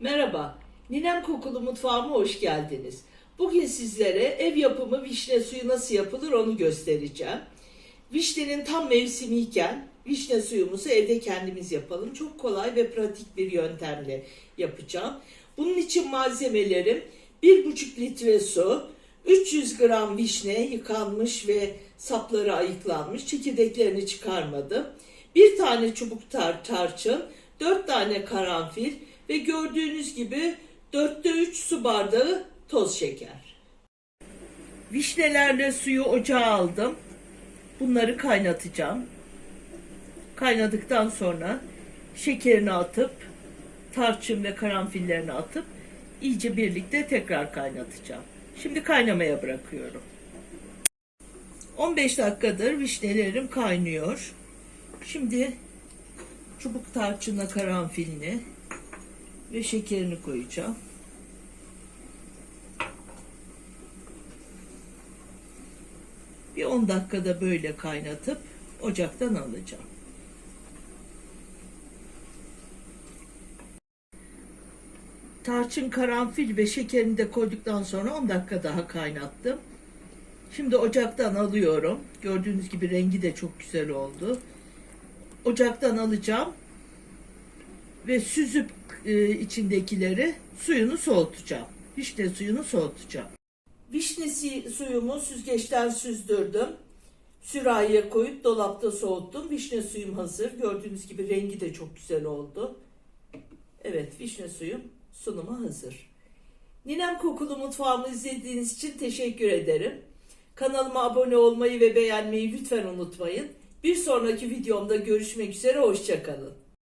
Merhaba, Ninem Kokulu Mutfağıma hoş geldiniz. Bugün sizlere ev yapımı vişne suyu nasıl yapılır onu göstereceğim. Vişnenin tam mevsimiyken vişne suyumuzu evde kendimiz yapalım. Çok kolay ve pratik bir yöntemle yapacağım. Bunun için malzemelerim 1,5 litre su, 300 gram vişne yıkanmış ve sapları ayıklanmış, çekirdeklerini çıkarmadım. Bir tane çubuk tar tarçın, 4 tane karanfil ve gördüğünüz gibi 4'te 3 su bardağı toz şeker. Vişnelerle suyu ocağa aldım. Bunları kaynatacağım. Kaynadıktan sonra şekerini atıp tarçın ve karanfillerini atıp iyice birlikte tekrar kaynatacağım. Şimdi kaynamaya bırakıyorum. 15 dakikadır vişnelerim kaynıyor. Şimdi çubuk tarçınla karanfilini ve şekerini koyacağım. Bir 10 dakikada böyle kaynatıp ocaktan alacağım. Tarçın, karanfil ve şekerini de koyduktan sonra 10 dakika daha kaynattım. Şimdi ocaktan alıyorum. Gördüğünüz gibi rengi de çok güzel oldu. Ocaktan alacağım ve süzüp e, içindekileri suyunu soğutacağım. Vişne suyunu soğutacağım. Vişnesi suyumu süzgeçten süzdürdüm. Sürahiye koyup dolapta soğuttum. Vişne suyum hazır. Gördüğünüz gibi rengi de çok güzel oldu. Evet vişne suyum sunuma hazır. Ninem Kokulu Mutfağımı izlediğiniz için teşekkür ederim. Kanalıma abone olmayı ve beğenmeyi lütfen unutmayın. Bir sonraki videomda görüşmek üzere, hoşçakalın.